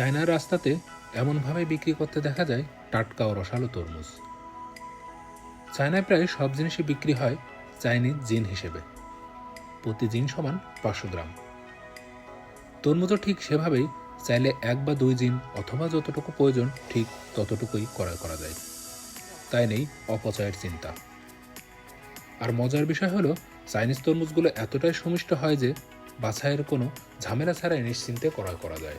চায়নার রাস্তাতে এমনভাবে বিক্রি করতে দেখা যায় টাটকা ও রসালো তরমুজ। চায়নায় প্রায় সব জিনিসই বিক্রি হয় চাইনিজ জিন হিসেবে। প্রতি জিন সমান পাঁচশো গ্রাম। তরমুজও ঠিক সেভাবেই চাইলে এক বা দুই জিন অথবা যতটুকু প্রয়োজন ঠিক ততটুকুই ক্রয় করা যায়। তাই নেই অপচয়ের চিন্তা। আর মজার বিষয় হলো, চাইনিজ তরমুজগুলো এতটাই সুমিষ্ট হয় যে বাছাইয়ের কোনো ঝামেলা ছাড়াই নিশ্চিন্তে ক্রয় করা যায়।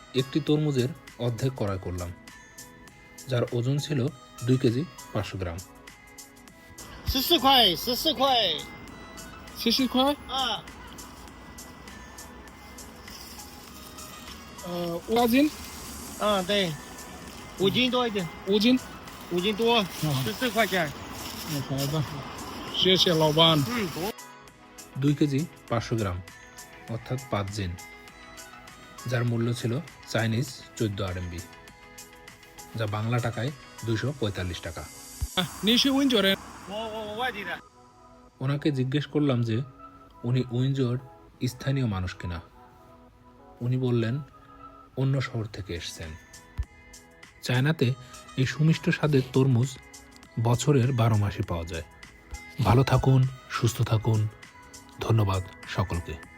একটি তরমুজের অর্ধেক ক্রয় করলাম যার ওজন ছিল দুই কেজি পাঁচশো গ্রাম। হ্যাঁ। ওয়াজিন? হ্যাঁ দেয় ওজিন তো ওজিন? ওজিন তো দুই কেজি পাঁচশো গ্রাম অর্থাৎ পাঁচ জিন। যার মূল্য ছিল চাইনিজ চোদ্দ আরএমবি যা বাংলা টাকায় দুশো পঁয়তাল্লিশ টাকা। ওনাকে জিজ্ঞেস করলাম যে উনি উইঞ্জোর স্থানীয় মানুষ কিনা? উনি বললেন অন্য শহর থেকে এসছেন। চায়নাতে এই সুমিষ্ট স্বাদের তরমুজ বছরের বারো মাসে পাওয়া যায়। ভালো থাকুন সুস্থ থাকুন। ধন্যবাদ সকলকে।